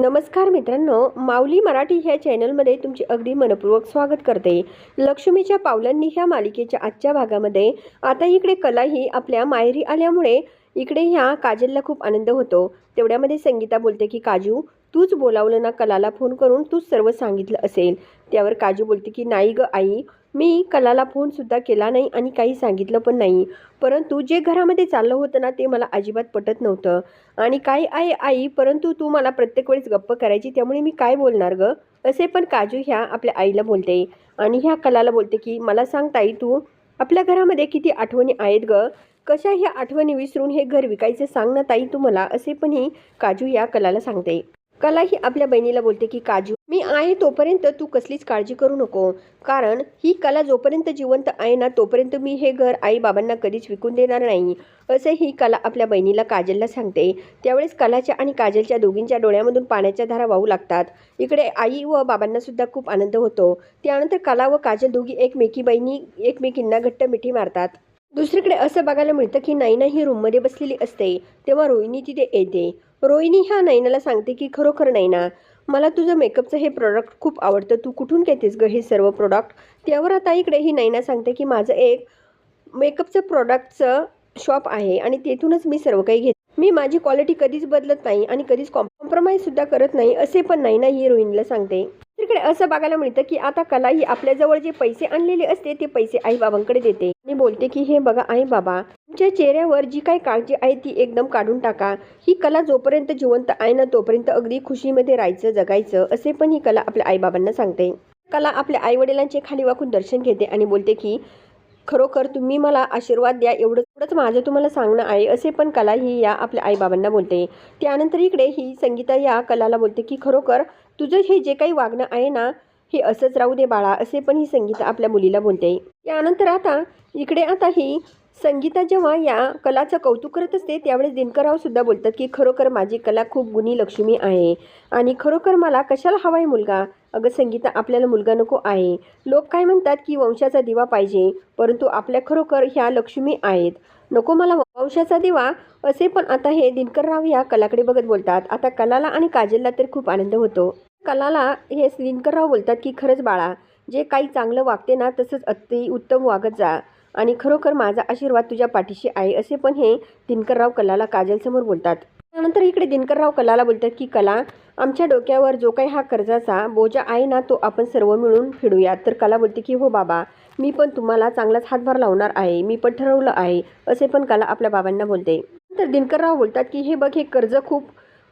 नमस्कार मित्रांनो माऊली मराठी ह्या चॅनलमध्ये तुमचे अगदी मनपूर्वक स्वागत करते. लक्ष्मीच्या पावलांनी ह्या मालिकेच्या आजच्या भागामध्ये आता इकडे कला ही आपल्या माहेरी आल्यामुळे इकडे ह्या काजलला खूप आनंद होतो. तेवढ्यामध्ये संगीता बोलते की काजू तूच बोलावलं ना कलाला फोन करून तूच सर्व सांगितलं असेल. त्यावर काजू बोलते की नाही ग आई मी कलाला फोनसुद्धा केला नाही आणि काही सांगितलं पण नाही. परंतु जे घरामध्ये चाललं होतं ना ते मला अजिबात पटत नव्हतं. आणि काय आहे आई? परंतु तू मला प्रत्येक वेळेस गप्प करायची त्यामुळे मी काय बोलणार ग? असे पण काजू ह्या आपल्या आईला बोलते. आणि ह्या कलाला बोलते की मला सांग ताई तू आपल्या घरामध्ये किती आठवणी आहेत ग? कशा ह्या आठवणी विसरून हे घर विकायचं सांग ना ताई तू मला असे पण ही काजू या कलाला सांगते. कला ही आपल्या बहिणीला बोलते की काजू मी आहे तोपर्यंत तू कसलीच काळजी करू नको. कारण ही कला जोपर्यंत जिवंत आहे ना तोपर्यंत मी हे घर आई बाबांना कधीच विकून देणार नाही. असं ही कला आपल्या बहिणीला काजलला सांगते. त्यावेळेस कलाच्या आणि काजलच्या दोघींच्या डोळ्यामधून पाण्याच्या धारा वाहू लागतात. इकडे आई व बाबांनासुद्धा खूप आनंद होतो. त्यानंतर कला व काजल दोघी एकमेकी बहिणी एकमेकींना घट्ट मिठी मारतात. दुसरीकडे असं बघायला मिळतं की नैना ही रूममध्ये बसलेली असते. तेव्हा रोहिणी तिथे येते. रोहिणी ह्या नैनाला सांगते की खरोखर नैना मला तुझं मेकअपचं हे प्रोडक्ट खूप आवडतं. तू कुठून घेतेस गं हे सर्व प्रोडक्ट त्यावर आता इकडे ही नैना सांगते की माझं एक मेकअपचं प्रोडक्टचं शॉप आहे आणि तेथूनच मी सर्व काही घेते. मी माझी क्वालिटी कधीच बदलत नाही आणि कधीच कॉम्प्रोमाइजसुद्धा करत नाही असे पण नैना ही रोहिणीला सांगते. तिकडे असं बघायला मिळतं की आता कला ही आपल्याजवळ जे पैसे आणलेले असते ते पैसे आई बाबांकडे देते. आणि बोलते की हे बघा आई बाबा तुमच्या चेहऱ्यावर जी काही काळजी आहे ती एकदम काढून टाका. ही कला जोपर्यंत जिवंत आहे ना तोपर्यंत अगदी खुशीमध्ये राहायचं जगायचं असे पण ही कला आपल्या आईबाबांना सांगते. कला आपल्या आईवडिलांचे खाली वाकून दर्शन घेते आणि बोलते की खरोखर तुम्ही मला आशीर्वाद द्या एवढं एवढंच माझं तुम्हाला सांगणं आहे असे पण कला ही या आपल्या आईबाबांना बोलते. त्यानंतर इकडे ही संगीता या कलाला बोलते की खरोखर तुझं हे जे काही वागणं आहे ना हे असंच राहू दे बाळा असे पण ही संगीता आपल्या मुलीला बोलते. त्यानंतर आता इकडे आता ही संगीता जेव्हा या कलाचं कौतुक करत असते त्यावेळेस दिनकरराव सुद्धा बोलतात की खरोखर माझी कला खूप गुणी लक्ष्मी आहे आणि खरोखर मला कशाला हवा आहे मुलगा? अगं संगीता आपल्याला मुलगा नको आहे. लोक काय म्हणतात की वंशाचा दिवा पाहिजे परंतु आपल्या खरोखर ह्या लक्ष्मी आहेत. नको मला वंशाचा दिवा. असे पण आता हे दिनकरराव या कलाकडे बघत बोलतात. आता कलाला आणि काजलला तर खूप आनंद होतो. कलाला हे दिनकरराव बोलतात की खरंच बाळा जे काही चांगलं वागते ना तसंच अति उत्तम वागत जा. आणि खरोखर माझा आशीर्वाद तुझ्या पाठीशी आहे असे पण हे दिनकरराव कलाला काजलसमोर बोलतात. त्यानंतर इकडे दिनकरराव कलाला बोलतात की कला आमच्या डोक्यावर जो काही हा कर्जाचा बोजा आहे ना तो आपण सर्व मिळून फेडूयात तर कला बोलते की हो बाबा मी पण तुम्हाला चांगलाच हातभार लावणार आहे मी पण ठरवलं आहे असे पण कला आपल्या बाबांना बोलते. तर दिनकरराव बोलतात की हे बघ हे कर्ज खूप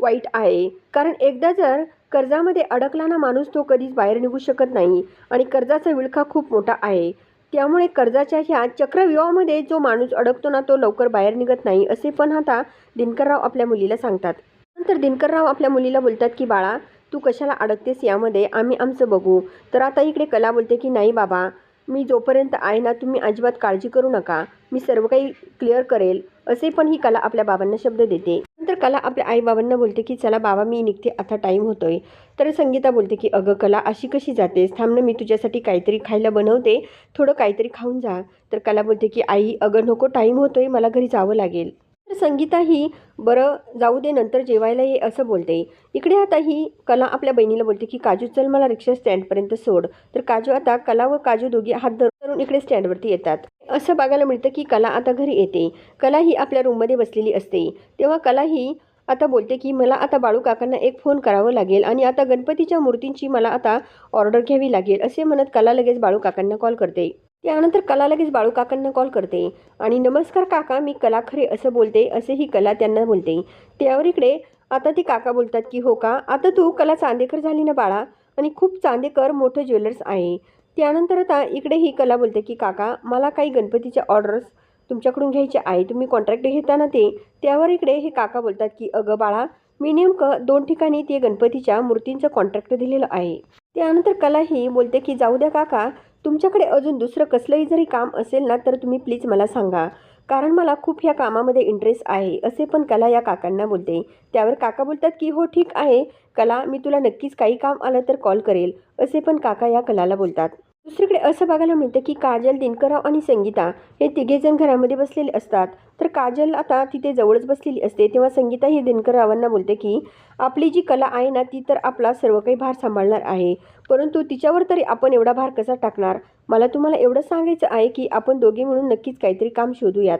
वाईट आहे. कारण एकदा जर कर्जामध्ये अडकला ना माणूस तो कधीच बाहेर निघू शकत नाही आणि कर्जाचा विळखा खूप मोठा आहे. त्यामुळे कर्जाच्या ह्या चक्रव्यूहामध्ये जो माणूस अडकतो ना तो लवकर बाहेर निघत नाही असे पण आता दिनकरराव आपल्या मुलीला सांगतात. नंतर दिनकरराव आपल्या मुलीला बोलतात की बाळा तू कशाला अडकतेस यामध्ये? आम्ही आमचं बघू. तर आता इकडे कला बोलते की नाही बाबा मी जोपर्यंत आहे ना तुम्ही अजिबात काळजी करू नका. मी सर्व काही क्लिअर करेल. असे पण ही कला आपल्या बाबांना शब्द देते. नंतर कला आपल्या आईबाबांना बोलते की चला बाबा मी निघते. आता टाईम होतोय. तर संगीता बोलते की अगं कला अशी कशी जातेस? थांब ना मी तुझ्यासाठी काहीतरी खायला बनवते. थोडं काहीतरी खाऊन जा. तर कला बोलते की आई अगं नको. टाईम होतोय. मला घरी जावं लागेल. तर संगीता ही बरं जाऊ दे. नंतर जेवायला ये असं बोलते. इकडे आता ही कला आपल्या बहिणीला बोलते की काजू चल मला रिक्षा स्टँडपर्यंत सोड. तर काजू आता कला व काजू दोघी हात धरून इकडे स्टँडवरती येतात. असं बघायला मिळतं की कला आता घरी येते. कला ही आपल्या रूममध्ये बसलेली असते. तेव्हा कला ही आता बोलते की मला आता बाळू काकांना एक फोन करावं लागेल आणि आता गणपतीच्या मूर्तींची मला आता ऑर्डर घ्यावी लागेल असे म्हणत कला लगेच बाळू काकांना कॉल करते. त्यानंतर कला लगेच बाळू काकांना कॉल करते आणि नमस्कार काका मी कला खरे असं बोलते असेही कला त्यांना बोलते. त्यावर इकडे आता ती काका बोलतात की हो का? आता तू कला चांदेकर झाली ना बाळा? आणि खूप चांदेकर मोठं ज्वेलर्स आहे. त्यानंतर आता इकडे ही कला बोलते की काका मला काही गणपतीच्या ऑर्डर्स तुमच्याकडून घ्यायचे आहे तुम्ही कॉन्ट्रॅक्ट घेताना ते? त्यावर इकडे हे काका बोलतात की अगं बाळा मी नेमकं दोन ठिकाणी ते गणपतीच्या मूर्तींचं कॉन्ट्रॅक्ट दिलेलं आहे. त्यानंतर कला ही बोलते की जाऊ द्या काका तुमच्याकडे अजून दुसरं कसलंही जरी काम असेल ना तर तुम्ही प्लीज मला सांगा. कारण मला खूप ह्या कामामध्ये इंटरेस्ट आहे असे पण कला या काकांना बोलते. त्यावर काका बोलतात की हो ठीक आहे. कला मी तुला नक्कीच काही काम आलं तर कॉल करेल असे पण काका या कलाला बोलतात. दुसरीकडे असं बघायला मिळतं की काजल दिनकरराव आणि संगीता हे तिघेजण घरामध्ये बसलेले असतात. तर काजल आता तिथे जवळच बसलेली असते तेव्हा संगीता ही दिनकररावांना बोलते की आपली जी कला आहे ना ती तर आपला सर्व काही भार सांभाळणार आहे. परंतु तिच्यावर तरी आपण एवढा भार कसा टाकणार? मला तुम्हाला एवढं सांगायचं आहे की आपण दोघे मिळून नक्कीच काहीतरी काम शोधूयात.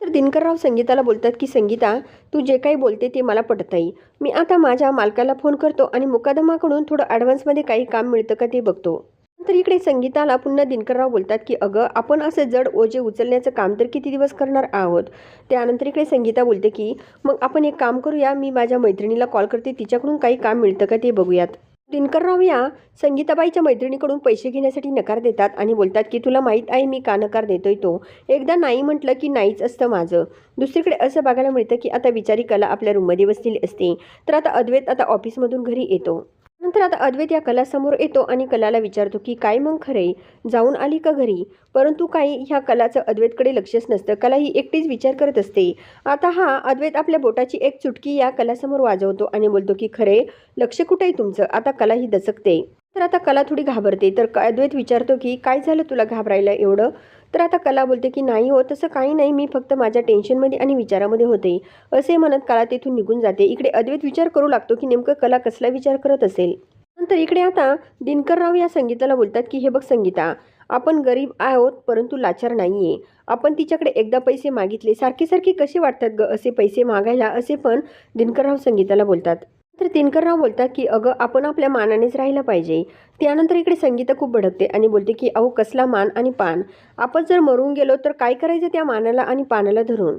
तर दिनकरराव संगीताला बोलतात की संगीता तू जे काही बोलते ते मला पटतंय मी आता माझ्या मालकाला फोन करतो आणि मुकादमाकडून थोडं ॲडव्हान्समध्ये काही काम मिळतं का ते बघतो. तर इकडे संगीताला पुन्हा दिनकरराव बोलतात की अगं आपण असं जड ओझे उचलण्याचं काम तर किती दिवस करणार आहोत? त्यानंतर इकडे संगीता बोलते की मग आपण एक काम करूया. मी माझ्या मैत्रिणीला कॉल करते. तिच्याकडून काही काम मिळतं का ते बघूयात. दिनकरराव या संगीताबाईच्या मैत्रिणीकडून पैसे घेण्यासाठी नकार देतात आणि बोलतात की तुला माहीत आहे मी का नकार देतोय तो? एकदा नाही म्हटलं की नाहीच असतं माझं. दुसरीकडे असं बघायला मिळतं की आता विचारी कला आपल्या रूममध्ये बसलेली असते. तर आता अद्वैत आता ऑफिसमधून घरी येतो. नंतर आता अद्वैत या कलासमोर येतो आणि कलाला विचारतो की काय मग खरे? जाऊन आली का घरी? परंतु काही ह्या कलाचं अद्वैतकडे लक्षच नसतं. कला ही एकटीच विचार करत असते. आता हा अद्वैत आपल्या बोटाची एक चुटकी या कलासमोर वाजवतो आणि बोलतो की खरे लक्ष कुठे आहे तुमचं? आता कला ही दचकते. तर आता कला थोडी घाबरते. तर क- अद्वैत विचारतो की काय झालं तुला घाबरायला एवढं? तर आता कला बोलते की नाही हो तसं काही नाही. मी फक्त माझ्या टेन्शनमध्ये आणि विचारामध्ये होते. असे म्हणत कला तेथून निघून जाते. इकडे अद्वैत विचार करू लागतो की नेमकं कला कसला विचार करत असेल? नंतर इकडे आता दिनकरराव या संगीताला बोलतात की हे बघ संगीता आपण गरीब आहोत परंतु लाचार नाही आहे आपण तिच्याकडे एकदा पैसे मागितले. सारखे सारखे कसे वाटतात ग? असे पैसे मागायला? असे पण दिनकरराव संगीताला बोलतात. तर दिनकरराव बोलतात की अगं आपण आपल्या मानानेच राहिलं पाहिजे. त्यानंतर इकडे संगीता खूप भडकते आणि बोलते की अहो कसला मान आणि पान? आपण जर मरून गेलो तर काय करायचं त्या मानाला आणि पानाला धरून?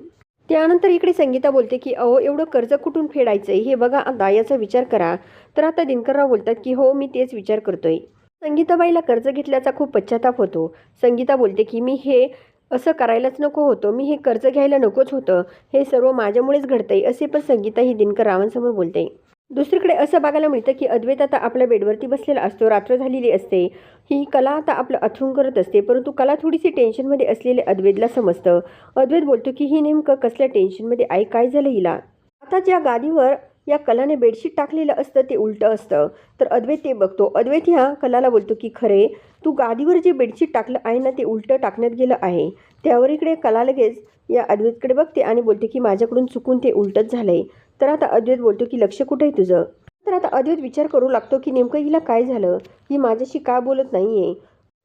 त्यानंतर इकडे संगीता बोलते की अहो एवढं कर्ज कुठून फेडायचं हे बघा आता याचा विचार करा. तर आता दिनकरराव बोलतात की हो मी तेच विचार करतोय. संगीताबाईला कर्ज घेतल्याचा खूप पश्चाताप होतो. संगीता बोलते की मी हे असं करायलाच नको होतं. मी हे कर्ज घ्यायला नकोच होतं. हे सर्व माझ्यामुळेच घडतंय असे पण संगीता ही दिनकर रावांसमोर बोलते. दुसरीकडे असं बघायला मिळतं की अद्वैत आता आपल्या बेडवरती बसलेला असतो रात्र झालेली असते. ही कला आता आपलं अथरून करत असते परंतु कला थोडीशी टेन्शनमध्ये असलेले अद्वैतला समजतं. अद्वैत बोलतो की ही नेमकं कसल्या टेन्शनमध्ये आई काय झालं हिला? आता ज्या गादीवर या कलाने बेडशीट टाकलेलं असतं ते उलटं असतं. तर अद्वैत ते बघतो. अद्वैत ह्या कलाला बोलतो की खरे तू गादीवर जे बेडशीट टाकलं आहे ना ते उलटं टाकण्यात गेलं आहे. त्यावर इकडे कला लगेच या अद्वैतकडे बघते आणि बोलते की माझ्याकडून चुकून ते उलटच झालंय. तर आता अद्वैत बोलतो की लक्ष कुठे आहे तुझं? तर आता अद्वैत विचार करू लागतो की नेमकं हिला काय झालं? ही माझ्याशी का बोलत नाही आहे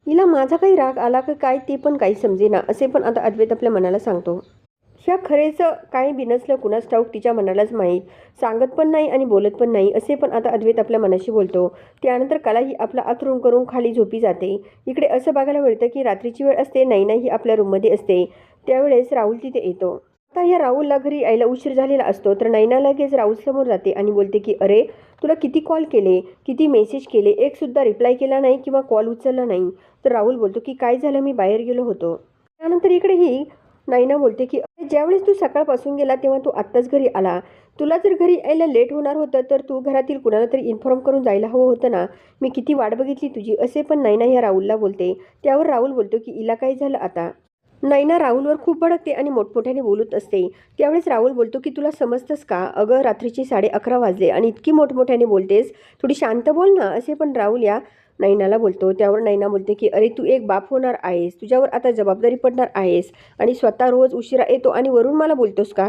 हिला माझा काही राग आला का काय ते पण काही समजेना असे पण आता अद्वैत आपल्या मनाला सांगतो. ह्या खरेचं काय बिनसलं कुणास ठाऊक तिच्या मनालाच माहीत. सांगत पण नाही आणि बोलत पण नाही असे पण आता अद्वैत आपल्या मनाशी बोलतो. त्यानंतर कला ही आपला आथरून करून खाली झोपी जाते. इकडे असं बघायला मिळतं की रात्रीची वेळ असते नाही ही आपल्या रूममध्ये असते. त्यावेळेस राहुल तिथे येतो. आता या राहुलला घरी यायला उशीर झालेला असतो तर नैना लगेच राहुलसमोर जाते आणि बोलते की अरे तुला किती कॉल केले? किती मेसेज केले? एकसुद्धा रिप्लाय केला नाही किंवा कॉल उचलला नाही. तर राहुल बोलतो की काय झालं? मी बाहेर गेलो होतो. त्यानंतर इकडे ही नैना बोलते की "अरे, ज्यावेळेस तू सकाळपासून गेला तेव्हा तू आत्ताच घरी आला. तुला जर घरी यायला लेट होणार होतं तर तू घरातील कुणाला तरी इन्फॉर्म करून जायला हवं होतं ना? मी किती वाट बघितली तुझी असे पण नैना ह्या राहुलला बोलते. त्यावर राहुल बोलतो की इला काय झालं आता? नैना राहुलवर खूप भडकते आणि मोठमोठ्याने बोलत असते. त्यावेळेस राहुल बोलतो की तुला समजतंस का? अगं रात्रीचे साडे अकरा वाजले आणि इतकी मोठमोठ्याने बोलतेस. थोडी शांत बोल ना असे पण राहुल या नैनाला बोलतो. त्यावर नैना बोलते की अरे तू एक बाप होणार आहेस. तुझ्यावर आता जबाबदारी पडणार आहेस आणि स्वतः रोज उशिरा येतो आणि वरून मला बोलतोस का?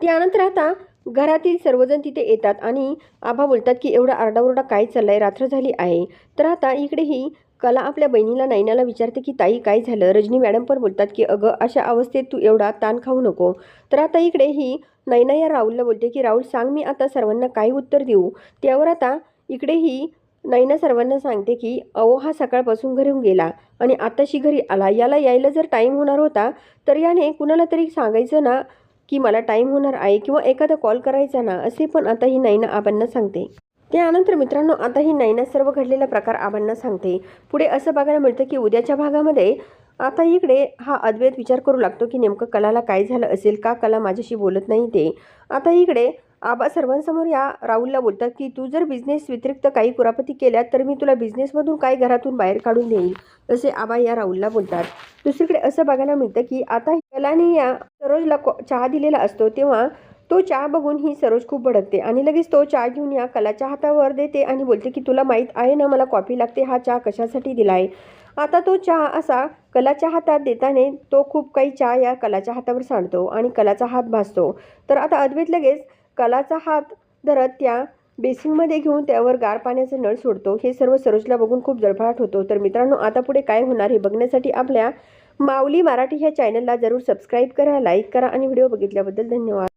त्यानंतर आता घरातील सर्वजण तिथे येतात आणि आभा बोलतात की एवढा आरडाओरडा काय चाललाय? रात्र झाली आहे. तर आता इकडे ही कला आपल्या बहिणीला नैनाला विचारते की ताई काय झालं? रजनी मॅडम पण बोलतात की अगं अशा अवस्थेत तू एवढा ताण खाऊ नको. तर आता इकडे ही नैना या राहुलला बोलते की राहुल सांग मी आता सर्वांना काय उत्तर देऊ? त्यावर आता इकडे ही नैना सर्वांना सांगते की अहो हा सकाळपासून घरी गेला आणि आताशी घरी आला. याला यायला जर टाईम होणार होता तर याने कुणाला तरी सांगायचं ना की मला टाईम होणार आहे किंवा एखादा कॉल करायचा ना असे पण आता ही नैना आबांना सांगते. त्यानंतर मित्रांनो आता ही नैना सर्व घडलेला प्रकार आबांना सांगते. पुढे असं बघायला मिळतं की उद्याच्या भागामध्ये आता इकडे हा अद्वैत विचार करू लागतो की नेमकं कलाला काय झालं असेल का कला माझ्याशी बोलत नाही ते. आता इकडे आबा सर्वांसमोर या राहुलला बोलतात की तू जर बिझनेस व्यतिरिक्त काही कुरापती केल्या तर मी तुला बिझनेसमधून काय घरातून बाहेर काढून देईन असे आबा या राहुलला बोलतात. दुसरीकडे असं बघायला मिळतं की आता कलाने या सरोजला चहा दिलेला असतो तेव्हा तो चहा बघून ही सरोज खूप भडकते आणि लगेच तो चहा घेऊन या कलाच्या हातावर देते आणि बोलते की तुला माहीत आहे ना मला कॉफी लागते हा चहा कशासाठी दिला आहे आता तो चहा असा कलाच्या हातात देताने तो खूप काही चहा या कलाच्या हातावर सांडतो आणि कलाचा हात भासतो. तर आता अद्वैत लगेच कलाचा हात धरत त्या बेसिनमध्ये घेऊन त्यावर गार पाण्याचा नळ सोडतो. हे सर्व सरोजला बघून खूप जळफळाट होतो. तर मित्रांनो आता पुढे काय होणार हे बघण्यासाठी आपल्या माऊली मराठी ह्या चॅनलला जरूर सबस्क्राईब करा लाईक करा आणि व्हिडिओ बघितल्याबद्दल धन्यवाद.